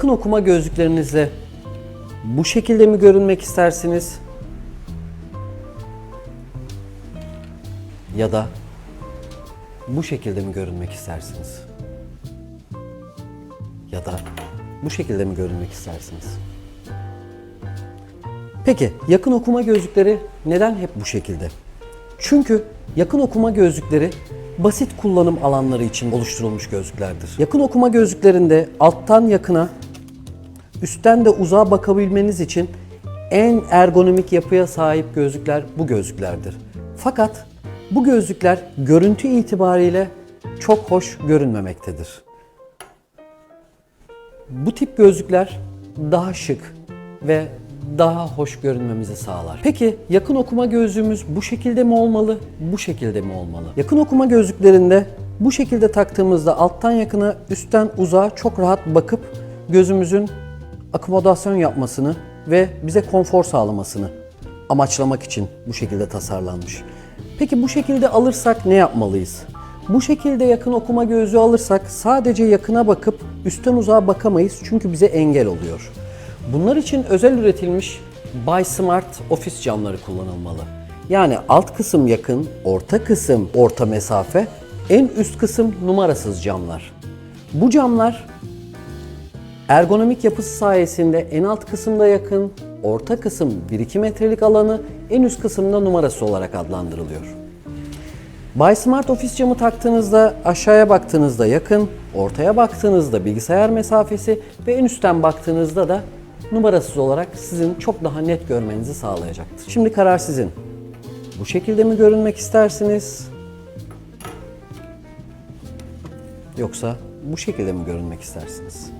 yakın okuma gözlüklerinizle bu şekilde mi görünmek istersiniz? Ya da bu şekilde mi görünmek istersiniz? Ya da bu şekilde mi görünmek istersiniz? Peki yakın okuma gözlükleri neden hep bu şekilde? Çünkü yakın okuma gözlükleri basit kullanım alanları için oluşturulmuş gözlüklerdir. Yakın okuma gözlüklerinde alttan yakına, üstten de uzağa bakabilmeniz için en ergonomik yapıya sahip gözlükler bu gözlüklerdir. Fakat bu gözlükler görüntü itibariyle çok hoş görünmemektedir. Bu tip gözlükler daha şık ve daha hoş görünmemizi sağlar. Peki yakın okuma gözlüğümüz bu şekilde mi olmalı, bu şekilde mi olmalı? Yakın okuma gözlüklerinde bu şekilde taktığımızda alttan yakına, üstten uzağa çok rahat bakıp gözümüzün akomodasyon yapmasını ve bize konfor sağlamasını amaçlamak için bu şekilde tasarlanmış. Peki bu şekilde alırsak ne yapmalıyız? Bu şekilde yakın okuma gözlüğü alırsak sadece yakına bakıp üstten uzağa bakamayız çünkü bize engel oluyor. Bunlar için özel üretilmiş By Smart ofis camları kullanılmalı. Yani alt kısım yakın, orta kısım orta mesafe, en üst kısım numarasız camlar. Bu camlar Ergonomik yapısı sayesinde en alt kısımda yakın, orta kısım 1-2 metrelik alanı en üst kısımda numarası olarak adlandırılıyor. Bay Smart ofis camı taktığınızda aşağıya baktığınızda yakın, ortaya baktığınızda bilgisayar mesafesi ve en üstten baktığınızda da numarasız olarak sizin çok daha net görmenizi sağlayacaktır. Şimdi karar sizin. Bu şekilde mi görünmek istersiniz? Yoksa bu şekilde mi görünmek istersiniz?